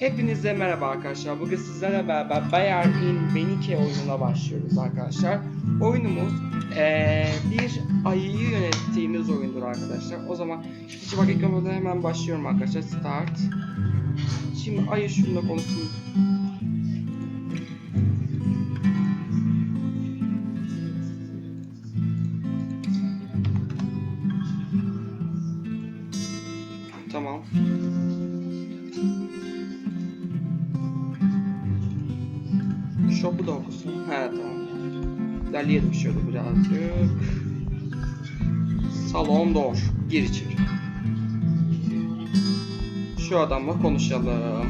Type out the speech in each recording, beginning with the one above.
Hepinize merhaba arkadaşlar. Bugün sizlerle beraber Bayern in Benike oyununa başlıyoruz arkadaşlar. Oyunumuz eee, bir ayıyı yönettiğimiz oyundur arkadaşlar. O zaman hiç vakit kaybetmeden hemen başlıyorum arkadaşlar. Start. Şimdi ayı şununla konuşsun. Shop'u da okusun. He tamam. İlerleyelim şöyle birazcık. Salon door. Gir içeri. Şu adamla konuşalım.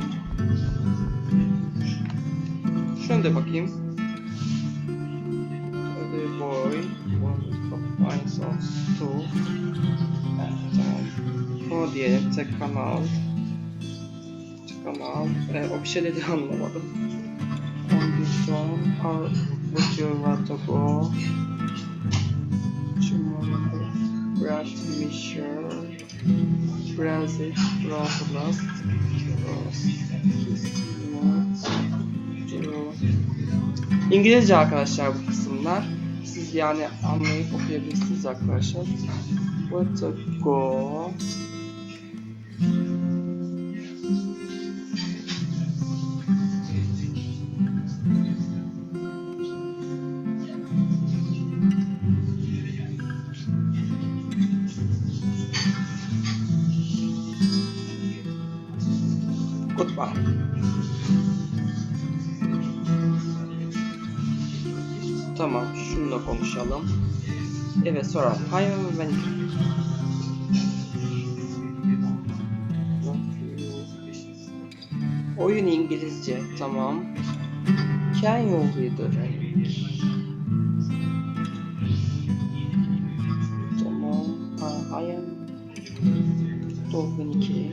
Şunu da bakayım. The boy finds. Evet, tamam. Bunu diyelim. Tek kanal. Tek kanal. Ee, o bir şey dedi anlamadım. On how would you want to go? Tomorrow, brush measure, brush it, brush last, İngilizce arkadaşlar bu kısımlar. Siz yani anlayıp okuyabilirsiniz arkadaşlar. What to go? Bak. Tamam, şununla konuşalım. Evet, sonra hayır ben Oyun İngilizce, tamam. Can you read the Tamam, ha, I am... 92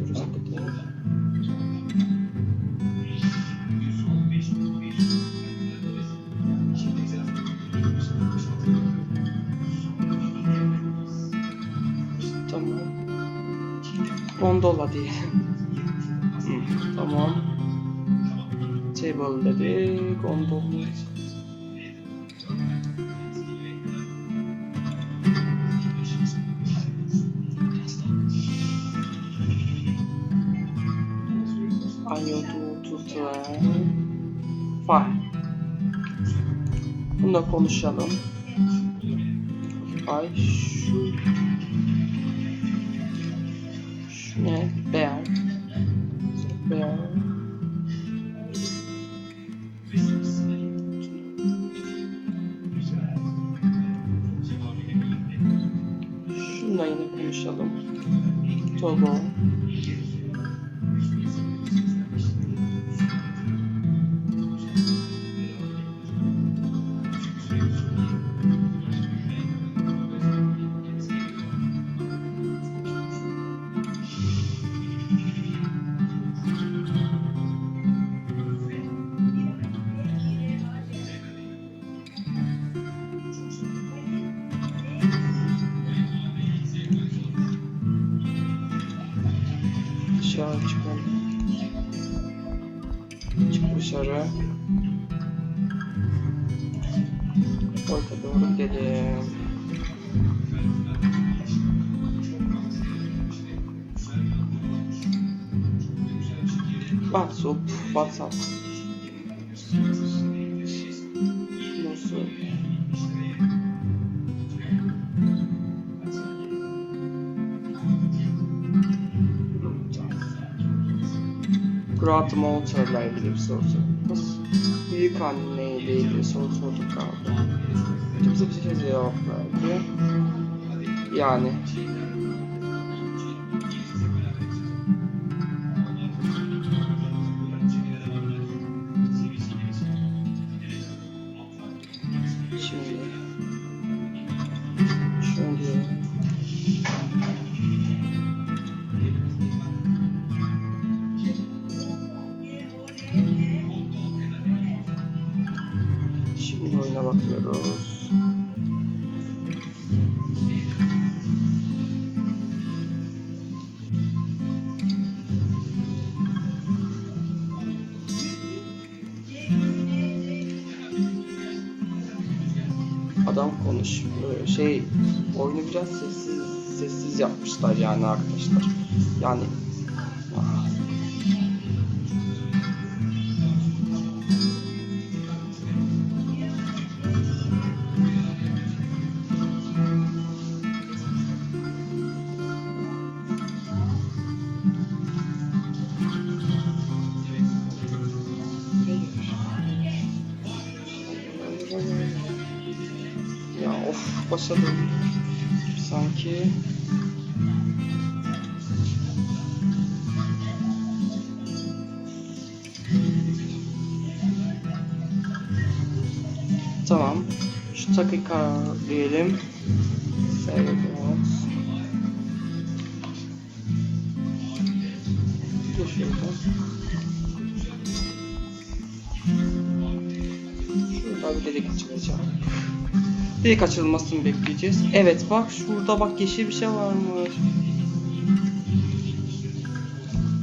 diye. Hı, tamam. Table dedi. Gondola. I need to, to try. Fine. Bununla konuşalım. Ay şu... Ne? Bear. Bear. Şununla yine konuşalım. Togo. Orta doğru gidelim. WhatsApp, WhatsApp. Nasıl? Grant Motor'la ilgili bir soru sordunuz. Büyük anneyle bir soru sorduk galiba. Kimse bir şey cevap verdi. Yani. Şimdi oyuna bakıyoruz. Adam konuşmuyor. Şey oyunu biraz sessiz sessiz yapmışlar yani arkadaşlar. Yani döndüm. Sanki Tamam. Şu takı diyelim. Mods. Dur şurada. Şurada bir delik açılacak. Delik açılmasını bekleyeceğiz. Evet bak şurada bak yeşil bir şey varmış.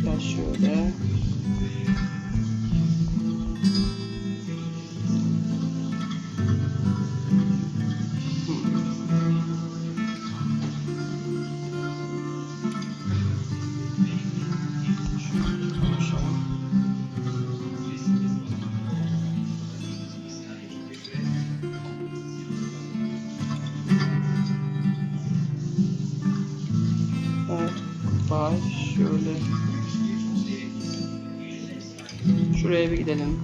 Gel şöyle. Şuraya bir gidelim.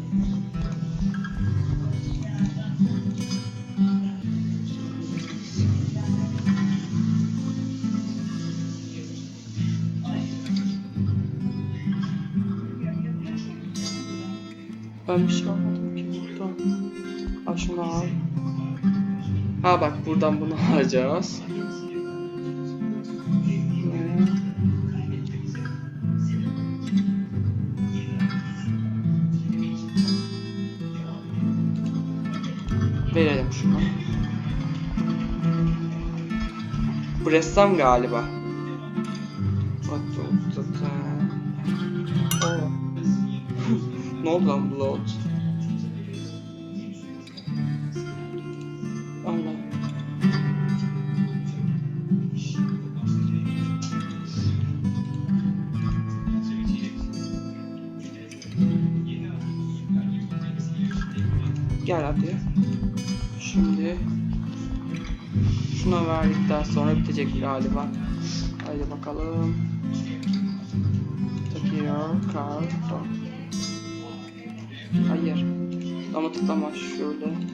Ben bir şey almadım ki burada. Al şunu al. Ha bak buradan bunu alacağız. Verelim şunu. Bu ressam galiba. Bak bu zaten. Ne oldu lan? Allah. Gel hadi. Şimdi şuna verdikten sonra bitecek galiba. Haydi bakalım. Takıyor karton. Hayır. Ama tıklama şöyle.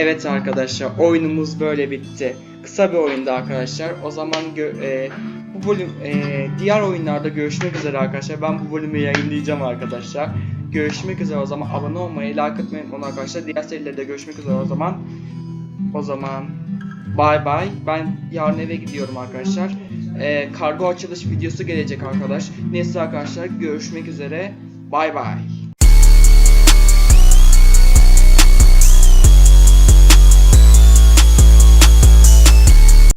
Evet arkadaşlar oyunumuz böyle bitti. Kısa bir oyundu arkadaşlar. O zaman e, bu bölüm e, diğer oyunlarda görüşmek üzere arkadaşlar. Ben bu bölümü yayınlayacağım arkadaşlar. Görüşmek üzere o zaman abone olmayı, like atmayı unutmayın arkadaşlar. Diğer serilerde görüşmek üzere o zaman. O zaman Bay bay. Ben yarın eve gidiyorum arkadaşlar. Ee, kargo açılış videosu gelecek arkadaş. Neyse arkadaşlar görüşmek üzere. Bay bay.